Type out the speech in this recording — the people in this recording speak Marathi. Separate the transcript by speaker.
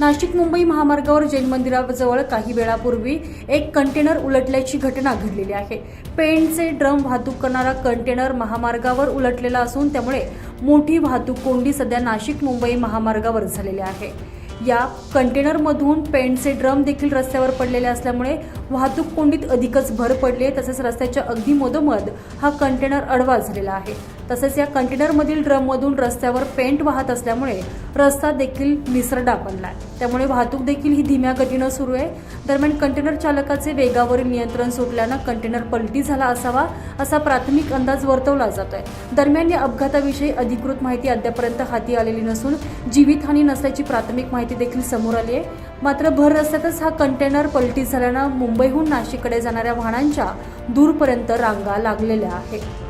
Speaker 1: नाशिक मुंबई महामार्गावर जैन मंदिराजवळ काही वेळापूर्वी एक कंटेनर उलटल्याची घटना घडलेली आहे. पेंटचे ड्रम वाहतूक करणारा कंटेनर महामार्गावर उलटलेला असून त्यामुळे मोठी वाहतूक कोंडी सध्या नाशिक मुंबई महामार्गावर झालेली आहे. या कंटेनरमधून पेंटचे ड्रम देखील रस्त्यावर पडलेले असल्यामुळे वाहतूक कोंडीत अधिकच भर पडली आहे तसेच रस्त्याच्या अगदी मधोमध हा कंटेनर अडवा झालेला आहे. तसेच या कंटेनरमधील ड्रममधून रस्त्यावर पेंट वाहत असल्यामुळे रस्ता देखील निसरडा बनलाय. त्यामुळे वाहतूक देखील ही धीम्या गतीनं सुरू आहे. दरम्यान कंटेनर चालकाचे वेगावरील नियंत्रण सुटल्यानं कंटेनर पलटी झाला असावा असा प्राथमिक अंदाज वर्तवला जातोय. दरम्यान या अपघाताविषयी अधिकृत माहिती अद्यापर्यंत हाती आलेली नसून जीवितहानी नसल्याची प्राथमिक माहिती देखील समोर आली आहे. मात्र भर रस्त्यातच हा कंटेनर पलटी झाल्यानं मुंबईहून नाशिककडे जाणाऱ्या वाहनांच्या दूरपर्यंत रांगा लागलेल्या आहेत.